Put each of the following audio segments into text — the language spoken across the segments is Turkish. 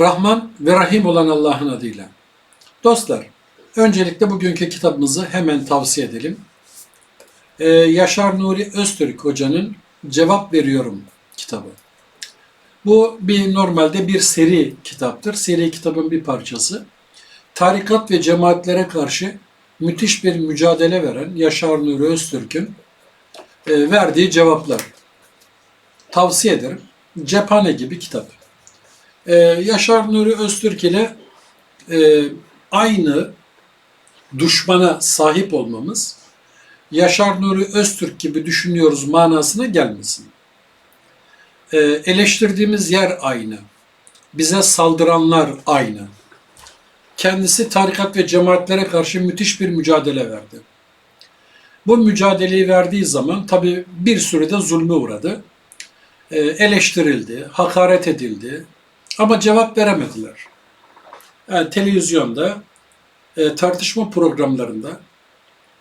Rahman ve Rahim olan Allah'ın adıyla. Dostlar, öncelikle bugünkü kitabımızı hemen tavsiye edelim. Ee, Yaşar Nuri Öztürk Hoca'nın Cevap Veriyorum kitabı. Bu bir normalde bir seri kitaptır. Seri kitabın bir parçası. Tarikat ve cemaatlere karşı müthiş bir mücadele veren Yaşar Nuri Öztürk'ün e, verdiği cevaplar. Tavsiye ederim. Cephane gibi kitap. Ee, Yaşar Nuri Öztürk ile e, aynı düşmana sahip olmamız Yaşar Nuri Öztürk gibi düşünüyoruz manasına gelmesin. Ee, eleştirdiğimiz yer aynı. Bize saldıranlar aynı. Kendisi tarikat ve cemaatlere karşı müthiş bir mücadele verdi. Bu mücadeleyi verdiği zaman tabi bir sürede zulmü uğradı. Ee, eleştirildi, hakaret edildi, ama cevap veremediler. Yani televizyonda, e, tartışma programlarında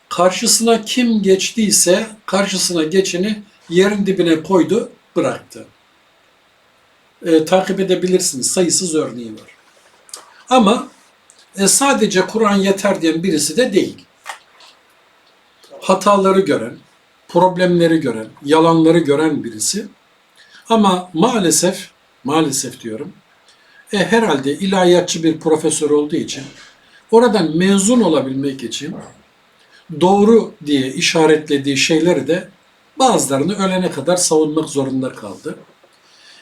karşısına kim geçtiyse karşısına geçeni yerin dibine koydu, bıraktı. E, takip edebilirsiniz. Sayısız örneği var. Ama e, sadece Kur'an yeter diyen birisi de değil. Hataları gören, problemleri gören, yalanları gören birisi. Ama maalesef, maalesef diyorum, e, herhalde ilahiyatçı bir profesör olduğu için oradan mezun olabilmek için doğru diye işaretlediği şeyleri de bazılarını ölene kadar savunmak zorunda kaldı.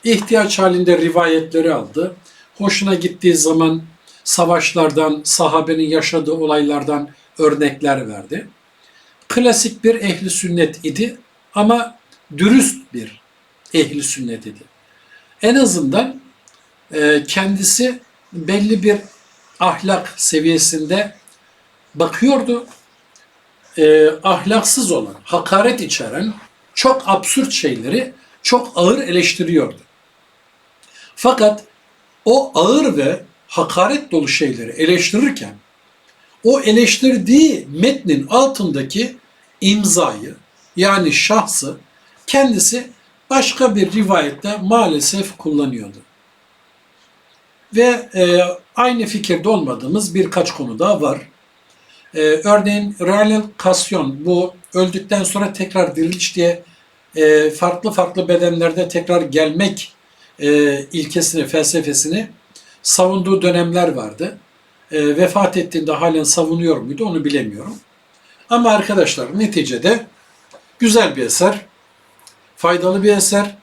İhtiyaç halinde rivayetleri aldı. Hoşuna gittiği zaman savaşlardan, sahabenin yaşadığı olaylardan örnekler verdi. Klasik bir ehli sünnet idi ama dürüst bir ehli sünnet idi. En azından kendisi belli bir ahlak seviyesinde bakıyordu. E, ahlaksız olan, hakaret içeren çok absürt şeyleri çok ağır eleştiriyordu. Fakat o ağır ve hakaret dolu şeyleri eleştirirken o eleştirdiği metnin altındaki imzayı yani şahsı kendisi başka bir rivayette maalesef kullanıyordu. Ve e, aynı fikirde olmadığımız birkaç konu daha var. E, örneğin realokasyon bu öldükten sonra tekrar diriliş diye e, farklı farklı bedenlerde tekrar gelmek e, ilkesini, felsefesini savunduğu dönemler vardı. E, vefat ettiğinde halen savunuyor muydu onu bilemiyorum. Ama arkadaşlar neticede güzel bir eser, faydalı bir eser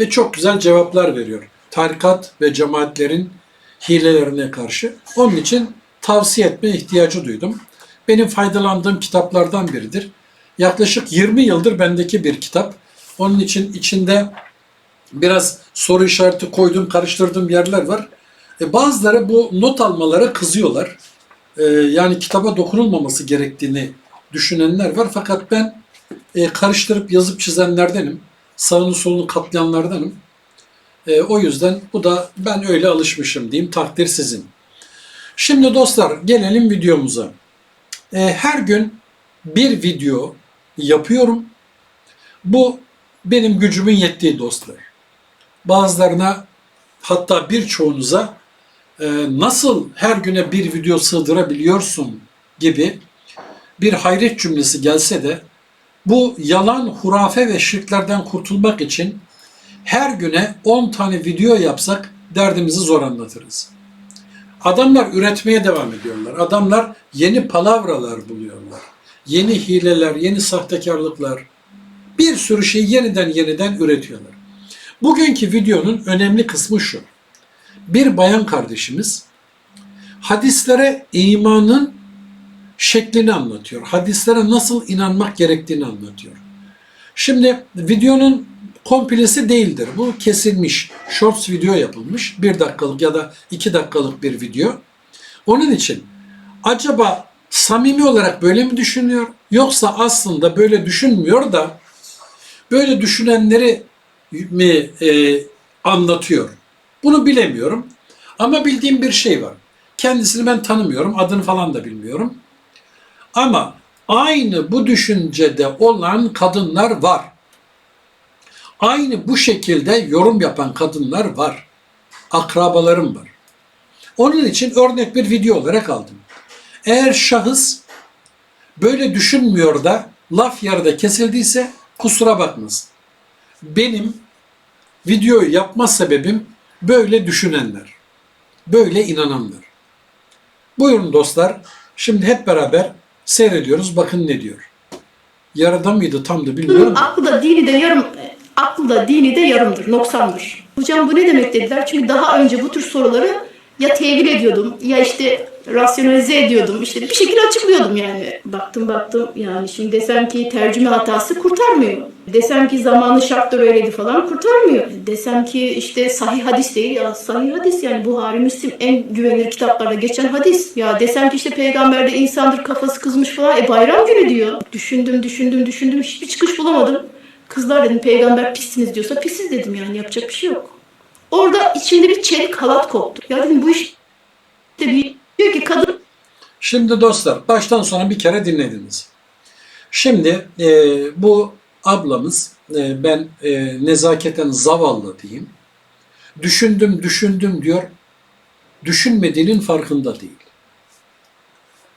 ve çok güzel cevaplar veriyor. Tarikat ve cemaatlerin hilelerine karşı. Onun için tavsiye etme ihtiyacı duydum. Benim faydalandığım kitaplardan biridir. Yaklaşık 20 yıldır bendeki bir kitap. Onun için içinde biraz soru işareti koyduğum, karıştırdığım yerler var. E bazıları bu not almalara kızıyorlar. E, yani kitaba dokunulmaması gerektiğini düşünenler var. Fakat ben e, karıştırıp yazıp çizenlerdenim. Sağını solunu katlayanlardanım. E, o yüzden bu da ben öyle alışmışım diyeyim. Takdir sizin. Şimdi dostlar gelelim videomuza. E, her gün bir video yapıyorum. Bu benim gücümün yettiği dostlar. Bazılarına hatta birçoğunuza e, nasıl her güne bir video sığdırabiliyorsun gibi bir hayret cümlesi gelse de bu yalan, hurafe ve şirklerden kurtulmak için her güne 10 tane video yapsak derdimizi zor anlatırız. Adamlar üretmeye devam ediyorlar. Adamlar yeni palavralar buluyorlar. Yeni hileler, yeni sahtekarlıklar. Bir sürü şey yeniden yeniden üretiyorlar. Bugünkü videonun önemli kısmı şu. Bir bayan kardeşimiz hadislere imanın şeklini anlatıyor. Hadislere nasıl inanmak gerektiğini anlatıyor. Şimdi videonun komplesi değildir. Bu kesilmiş, shorts video yapılmış. Bir dakikalık ya da iki dakikalık bir video. Onun için acaba samimi olarak böyle mi düşünüyor? Yoksa aslında böyle düşünmüyor da böyle düşünenleri mi e, anlatıyor? Bunu bilemiyorum. Ama bildiğim bir şey var. Kendisini ben tanımıyorum. Adını falan da bilmiyorum. Ama aynı bu düşüncede olan kadınlar var. Aynı bu şekilde yorum yapan kadınlar var. Akrabalarım var. Onun için örnek bir video olarak aldım. Eğer şahıs böyle düşünmüyor da laf yarıda kesildiyse kusura bakmasın. Benim videoyu yapma sebebim böyle düşünenler, böyle inananlar. Buyurun dostlar, şimdi hep beraber seyrediyoruz. Bakın ne diyor. Yarıda mıydı tam da bilmiyorum. Aklı da dini de yarım aklı da dini de yarımdır, noksandır. Hocam bu ne demek dediler? Çünkü daha önce bu tür soruları ya tevil ediyordum ya işte rasyonalize ediyordum. İşte bir şekilde açıklıyordum yani. Baktım baktım yani şimdi desem ki tercüme hatası kurtarmıyor. Desem ki zamanı şartlar öyleydi falan kurtarmıyor. Desem ki işte sahih hadis değil ya sahih hadis yani Buhari Müslim en güvenilir kitaplarda geçen hadis. Ya desem ki işte peygamber de insandır kafası kızmış falan e bayram günü diyor. Düşündüm düşündüm düşündüm hiçbir çıkış bulamadım. Kızlar dedim peygamber pissiniz diyorsa pisiz dedim yani yapacak bir şey yok. Orada içimde bir çelik halat koptu. Ya dedim bu iş de bir diyor ki kadın Şimdi dostlar baştan sona bir kere dinlediniz. Şimdi e, bu ablamız e, ben e, nezaketen zavallı diyeyim. Düşündüm düşündüm diyor. Düşünmediğinin farkında değil.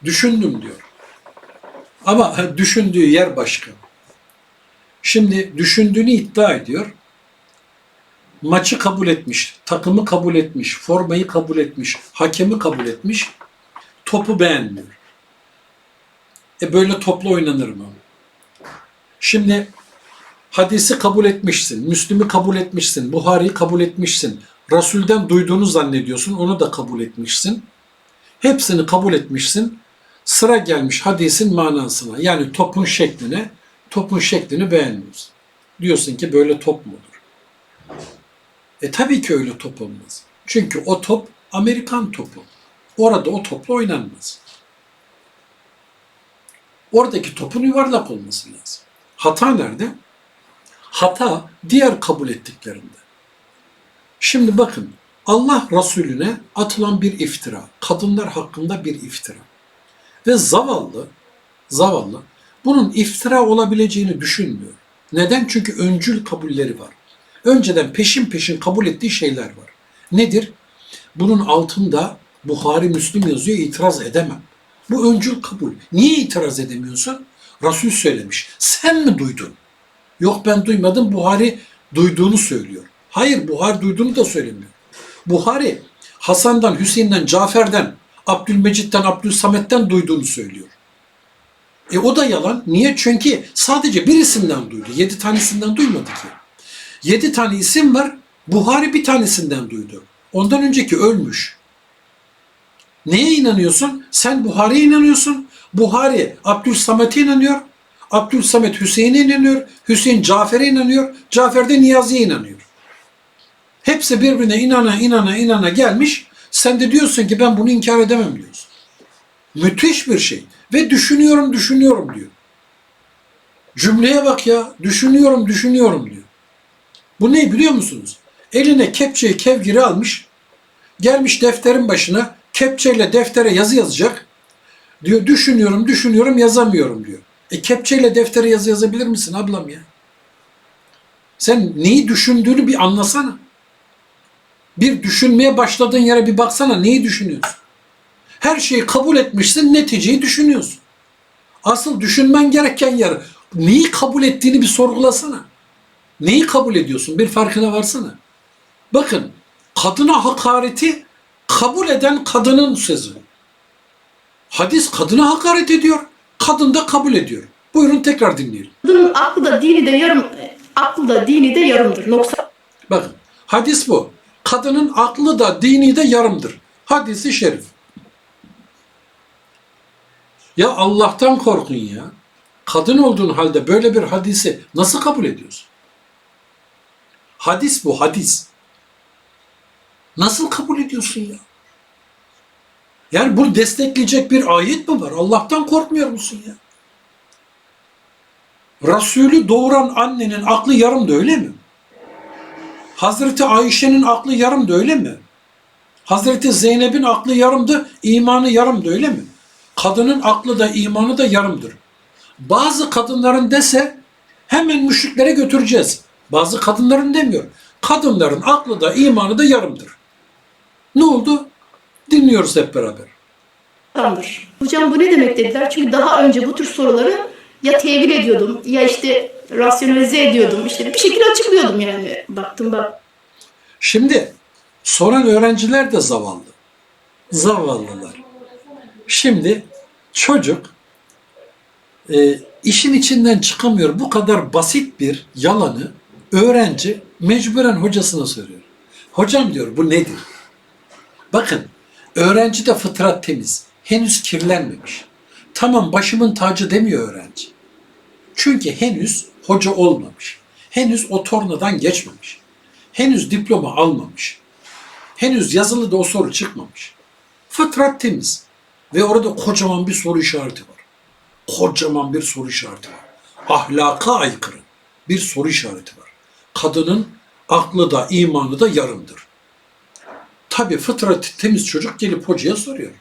Düşündüm diyor. Ama düşündüğü yer başka. Şimdi düşündüğünü iddia ediyor. Maçı kabul etmiş, takımı kabul etmiş, formayı kabul etmiş, hakemi kabul etmiş topu beğenmiyor. E böyle topla oynanır mı? Şimdi hadisi kabul etmişsin, Müslüm'ü kabul etmişsin, Buhari'yi kabul etmişsin, Resul'den duyduğunu zannediyorsun, onu da kabul etmişsin. Hepsini kabul etmişsin. Sıra gelmiş hadisin manasına, yani topun şekline, topun şeklini beğenmiyorsun. Diyorsun ki böyle top mu olur? E tabii ki öyle top olmaz. Çünkü o top Amerikan topu. Orada o topla oynanmaz. Oradaki topun yuvarlak olması lazım. Hata nerede? Hata diğer kabul ettiklerinde. Şimdi bakın Allah Resulüne atılan bir iftira, kadınlar hakkında bir iftira. Ve zavallı, zavallı bunun iftira olabileceğini düşünmüyor. Neden? Çünkü öncül kabulleri var. Önceden peşin peşin kabul ettiği şeyler var. Nedir? Bunun altında Buhari Müslim yazıyor itiraz edemem. Bu öncül kabul. Niye itiraz edemiyorsun? Resul söylemiş. Sen mi duydun? Yok ben duymadım. Buhari duyduğunu söylüyor. Hayır Buhari duyduğunu da söylemiyor. Buhari Hasan'dan, Hüseyin'den, Cafer'den, Abdülmecit'ten, Abdülsamet'ten duyduğunu söylüyor. E o da yalan. Niye? Çünkü sadece birisinden duydu. Yedi tanesinden duymadı ki. Yedi tane isim var. Buhari bir tanesinden duydu. Ondan önceki ölmüş. Neye inanıyorsun? Sen Buhari'ye inanıyorsun. Buhari Abdülsamet'e inanıyor. Abdülsamet Hüseyin'e inanıyor. Hüseyin Cafer'e inanıyor. Cafer de Niyazi'ye inanıyor. Hepsi birbirine inana inana inana gelmiş. Sen de diyorsun ki ben bunu inkar edemem diyorsun. Müthiş bir şey. Ve düşünüyorum düşünüyorum diyor. Cümleye bak ya. Düşünüyorum düşünüyorum diyor. Bu ne biliyor musunuz? Eline kepçeyi kevgiri almış. Gelmiş defterin başına kepçeyle deftere yazı yazacak. Diyor düşünüyorum düşünüyorum yazamıyorum diyor. E kepçeyle deftere yazı yazabilir misin ablam ya? Sen neyi düşündüğünü bir anlasana. Bir düşünmeye başladığın yere bir baksana neyi düşünüyorsun? Her şeyi kabul etmişsin neticeyi düşünüyorsun. Asıl düşünmen gereken yer neyi kabul ettiğini bir sorgulasana. Neyi kabul ediyorsun? Bir farkına varsana. Bakın kadına hakareti kabul eden kadının sözü. Hadis kadına hakaret ediyor. Kadın da kabul ediyor. Buyurun tekrar dinleyelim. kadının aklı da dini de yarım aklı da dini de yarımdır, noksan. Bakın hadis bu. Kadının aklı da dini de yarımdır. Hadisi şerif. Ya Allah'tan korkun ya. Kadın olduğun halde böyle bir hadisi nasıl kabul ediyorsun? Hadis bu hadis. Nasıl kabul ediyorsun ya? Yani bunu destekleyecek bir ayet mi var? Allah'tan korkmuyor musun ya? Resulü doğuran annenin aklı yarım da öyle mi? Hazreti Ayşe'nin aklı yarım da öyle mi? Hazreti Zeynep'in aklı yarımdı, imanı yarımdı öyle mi? Kadının aklı da imanı da yarımdır. Bazı kadınların dese hemen müşriklere götüreceğiz. Bazı kadınların demiyor. Kadınların aklı da imanı da yarımdır. Ne oldu? Dinliyoruz hep beraber. Tamamdır. Hocam bu ne demek dediler. Çünkü daha önce bu tür soruları ya tevil ediyordum ya işte rasyonalize ediyordum. İşte bir şekilde açıklıyordum yani. Baktım bak. Şimdi soran öğrenciler de zavallı. Zavallılar. Şimdi çocuk e, işin içinden çıkamıyor. Bu kadar basit bir yalanı öğrenci mecburen hocasına soruyor. Hocam diyor bu nedir? Bakın öğrenci de fıtrat temiz. Henüz kirlenmemiş. Tamam başımın tacı demiyor öğrenci. Çünkü henüz hoca olmamış. Henüz o tornadan geçmemiş. Henüz diploma almamış. Henüz yazılı da o soru çıkmamış. Fıtrat temiz. Ve orada kocaman bir soru işareti var. Kocaman bir soru işareti var. Ahlaka aykırı bir soru işareti var. Kadının aklı da imanı da yarımdır. Tabi fıtratı temiz çocuk gelip hocaya soruyor.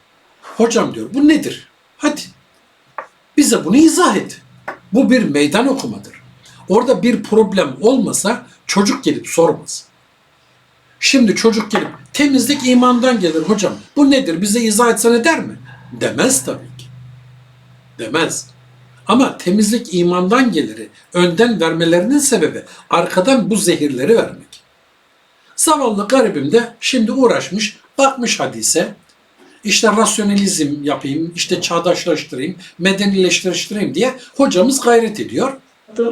Hocam diyor bu nedir? Hadi bize bunu izah et. Bu bir meydan okumadır. Orada bir problem olmasa çocuk gelip sormaz. Şimdi çocuk gelip temizlik imandan gelir hocam. Bu nedir? Bize izah etsene der mi? Demez tabii ki. Demez. Ama temizlik imandan geliri önden vermelerinin sebebi arkadan bu zehirleri vermek. Zavallı garibim de şimdi uğraşmış, bakmış hadise, işte rasyonalizm yapayım, işte çağdaşlaştırayım, medenileştireyim diye hocamız gayret ediyor.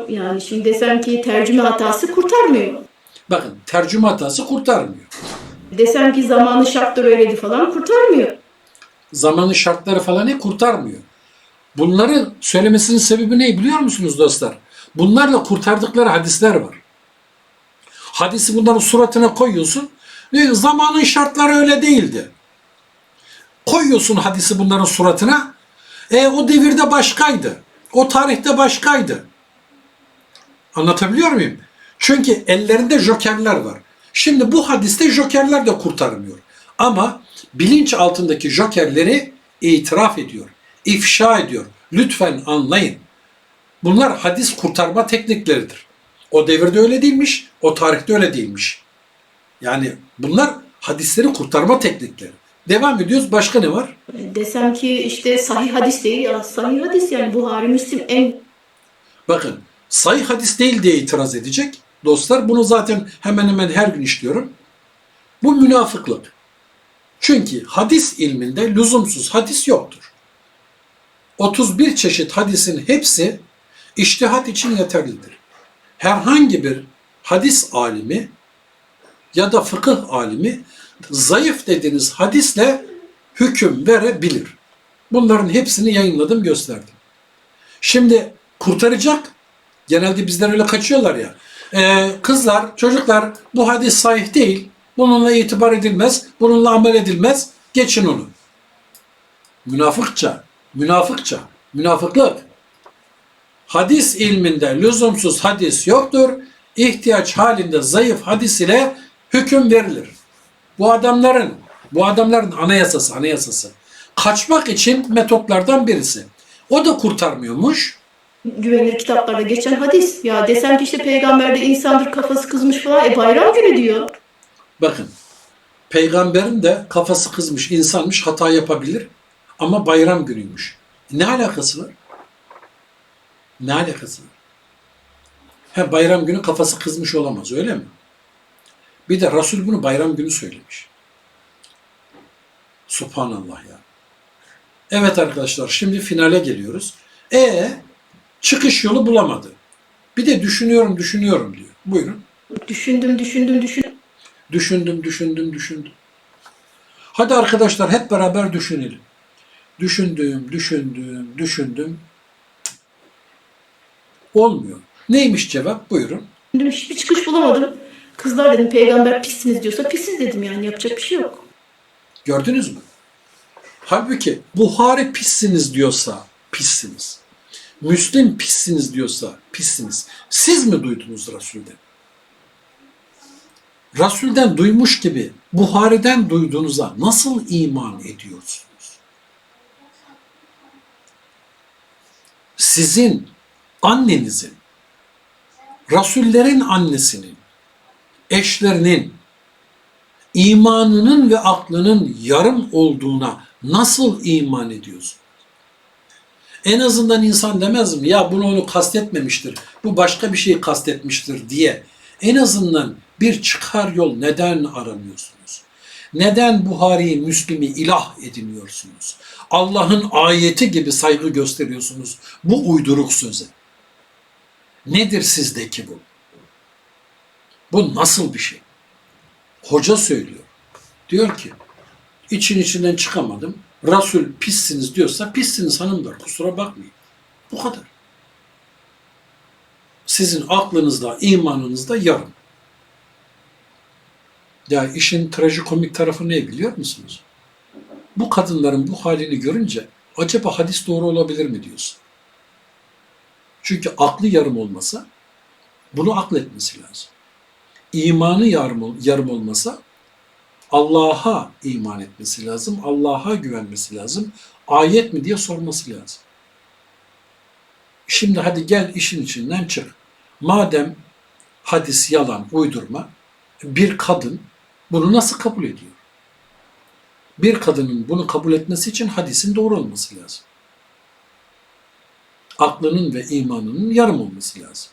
Yani şimdi desem ki tercüme hatası kurtarmıyor. Bakın tercüme hatası kurtarmıyor. Desem ki zamanı şartları öyleydi falan kurtarmıyor. Zamanın şartları falan ne kurtarmıyor. Bunları söylemesinin sebebi ne biliyor musunuz dostlar? Bunlarla kurtardıkları hadisler var. Hadisi bunların suratına koyuyorsun. Diyor, zamanın şartları öyle değildi. Koyuyorsun hadisi bunların suratına. E o devirde başkaydı. O tarihte başkaydı. Anlatabiliyor muyum? Çünkü ellerinde jokerler var. Şimdi bu hadiste jokerler de kurtarmıyor. Ama bilinç altındaki jokerleri itiraf ediyor, ifşa ediyor. Lütfen anlayın. Bunlar hadis kurtarma teknikleridir. O devirde öyle değilmiş, o tarihte öyle değilmiş. Yani bunlar hadisleri kurtarma teknikleri. Devam ediyoruz. Başka ne var? Desem ki işte sahih hadis değil ya sahih hadis yani Buhari Müslim en Bakın sayı hadis değil diye itiraz edecek. Dostlar bunu zaten hemen hemen her gün işliyorum. Bu münafıklık. Çünkü hadis ilminde lüzumsuz hadis yoktur. 31 çeşit hadisin hepsi iştihat için yeterlidir. Herhangi bir hadis alimi ya da fıkıh alimi zayıf dediğiniz hadisle hüküm verebilir. Bunların hepsini yayınladım, gösterdim. Şimdi kurtaracak. Genelde bizden öyle kaçıyorlar ya. Ee, kızlar, çocuklar bu hadis sahih değil. Bununla itibar edilmez. Bununla amel edilmez. Geçin onu. Münafıkça, münafıkça, münafıklık. Hadis ilminde lüzumsuz hadis yoktur. İhtiyaç halinde zayıf hadis ile hüküm verilir. Bu adamların, bu adamların anayasası, anayasası. Kaçmak için metotlardan birisi. O da kurtarmıyormuş. güvenilir kitaplarda geçen hadis. Ya desem ki işte peygamber de insandır kafası kızmış falan. E bayram günü diyor. Bakın, peygamberin de kafası kızmış, insanmış, hata yapabilir ama bayram günüymüş. Ne alakası var? Ne alakası var? He, bayram günü kafası kızmış olamaz, öyle mi? Bir de Resul bunu bayram günü söylemiş. Subhanallah ya. Evet arkadaşlar, şimdi finale geliyoruz. E çıkış yolu bulamadı. Bir de düşünüyorum, düşünüyorum diyor. Buyurun. Düşündüm, düşündüm, düşündüm. Düşündüm, düşündüm, düşündüm. Hadi arkadaşlar hep beraber düşünelim. Düşündüm, düşündüm, düşündüm. Cık. Olmuyor. Neymiş cevap? Buyurun. Hiçbir çıkış bulamadım. Kızlar dedim peygamber pissiniz diyorsa pisiz dedim yani yapacak bir şey yok. Gördünüz mü? Halbuki Buhari pissiniz diyorsa pissiniz. Müslim pissiniz diyorsa pissiniz. Siz mi duydunuz Resul'den? Resul'den duymuş gibi Buhari'den duyduğunuza nasıl iman ediyorsunuz? Sizin annenizin, Resullerin annesinin, eşlerinin, imanının ve aklının yarım olduğuna nasıl iman ediyorsun? En azından insan demez mi? Ya bunu onu kastetmemiştir. Bu başka bir şeyi kastetmiştir diye. En azından bir çıkar yol neden aramıyorsunuz? Neden Buhari'yi, Müslim'i ilah ediniyorsunuz? Allah'ın ayeti gibi saygı gösteriyorsunuz bu uyduruk söze. Nedir sizdeki bu? Bu nasıl bir şey? Hoca söylüyor. Diyor ki, için içinden çıkamadım. Resul pissiniz diyorsa pissiniz hanımlar kusura bakmayın. Bu kadar. Sizin aklınızda, imanınızda yarım. Ya işin trajikomik tarafı ne biliyor musunuz? Bu kadınların bu halini görünce acaba hadis doğru olabilir mi diyorsun? Çünkü aklı yarım olmasa bunu akletmesi lazım. İmanı yarım, yarım olmasa Allah'a iman etmesi lazım, Allah'a güvenmesi lazım. Ayet mi diye sorması lazım. Şimdi hadi gel işin içinden çık. Madem hadis yalan, uydurma, bir kadın bunu nasıl kabul ediyor? Bir kadının bunu kabul etmesi için hadisin doğru olması lazım. Aklının ve imanının yarım olması lazım.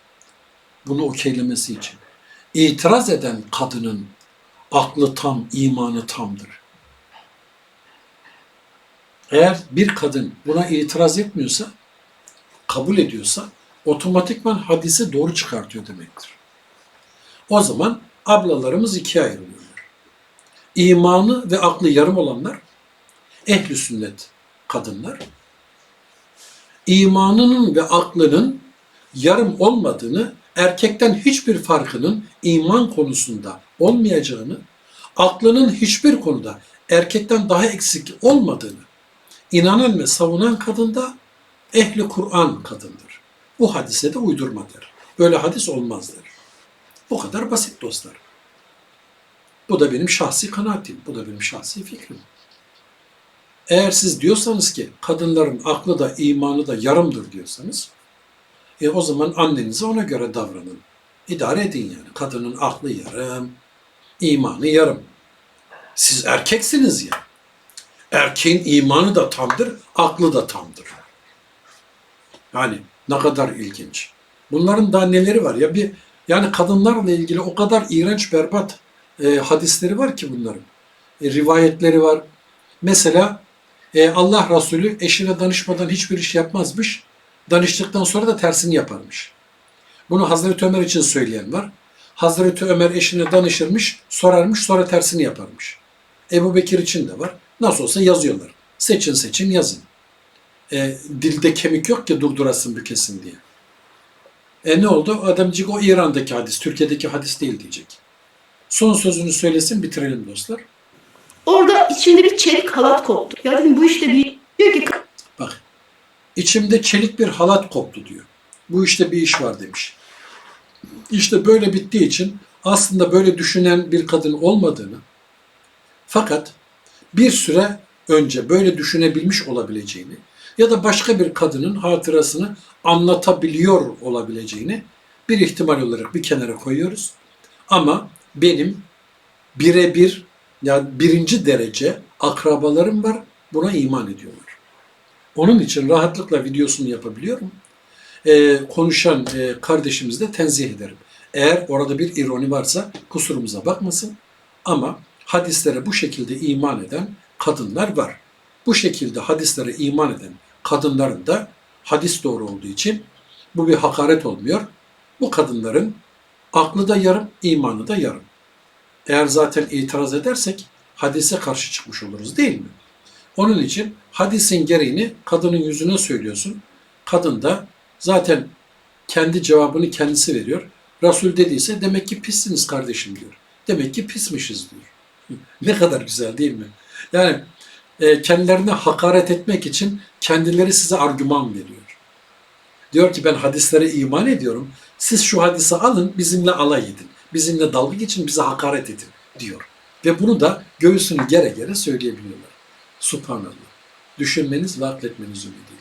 Bunu okeylemesi için. İtiraz eden kadının aklı tam, imanı tamdır. Eğer bir kadın buna itiraz etmiyorsa, kabul ediyorsa, otomatikman hadisi doğru çıkartıyor demektir. O zaman ablalarımız ikiye ayrılıyorlar. İmanı ve aklı yarım olanlar, ehli sünnet kadınlar, imanının ve aklının yarım olmadığını, erkekten hiçbir farkının iman konusunda olmayacağını, aklının hiçbir konuda erkekten daha eksik olmadığını inanan ve savunan kadın da ehli Kur'an kadındır. Bu hadise de uydurmadır. Böyle hadis olmazdır. Bu kadar basit dostlar. Bu da benim şahsi kanaatim, bu da benim şahsi fikrim. Eğer siz diyorsanız ki kadınların aklı da imanı da yarımdır diyorsanız, e o zaman annenize ona göre davranın. İdare edin yani. Kadının aklı yarım, imanı yarım. Siz erkeksiniz ya. Erkeğin imanı da tamdır, aklı da tamdır. Yani ne kadar ilginç. Bunların daha neleri var ya bir yani kadınlarla ilgili o kadar iğrenç berbat e, hadisleri var ki bunların. E, rivayetleri var. Mesela e, Allah Resulü eşine danışmadan hiçbir iş yapmazmış. Danıştıktan sonra da tersini yaparmış. Bunu Hazreti Ömer için söyleyen var. Hazreti Ömer eşine danışırmış, sorarmış, sonra tersini yaparmış. Ebu Bekir için de var. Nasıl olsa yazıyorlar. Seçin seçin yazın. E, dilde kemik yok ki durdurasın bükesin diye. E ne oldu? Adamcık o İran'daki hadis, Türkiye'deki hadis değil diyecek. Son sözünü söylesin bitirelim dostlar. Orada içinde bir çelik halat koptu. Ya dedim bu işte bir diyor ki Bak. içimde çelik bir halat koptu diyor. Bu işte bir iş var demiş. İşte böyle bittiği için aslında böyle düşünen bir kadın olmadığını fakat bir süre önce böyle düşünebilmiş olabileceğini ya da başka bir kadının hatırasını anlatabiliyor olabileceğini bir ihtimal olarak bir kenara koyuyoruz. Ama benim birebir yani birinci derece akrabalarım var buna iman ediyorlar. Onun için rahatlıkla videosunu yapabiliyorum. Ee, konuşan e, kardeşimizi de tenzih ederim. Eğer orada bir ironi varsa kusurumuza bakmasın. Ama hadislere bu şekilde iman eden kadınlar var. Bu şekilde hadislere iman eden kadınların da hadis doğru olduğu için bu bir hakaret olmuyor. Bu kadınların aklı da yarım, imanı da yarım. Eğer zaten itiraz edersek hadise karşı çıkmış oluruz değil mi? Onun için hadisin gereğini kadının yüzüne söylüyorsun. Kadın da zaten kendi cevabını kendisi veriyor. Resul dediyse demek ki pissiniz kardeşim diyor. Demek ki pismişiz diyor. ne kadar güzel değil mi? Yani e, kendilerine hakaret etmek için kendileri size argüman veriyor. Diyor ki ben hadislere iman ediyorum. Siz şu hadisi alın bizimle alay edin. Bizimle dalga geçin bize hakaret edin diyor. Ve bunu da göğsünü gere gere söyleyebiliyorlar. Subhanallah. Düşünmeniz ve akletmeniz ümidi.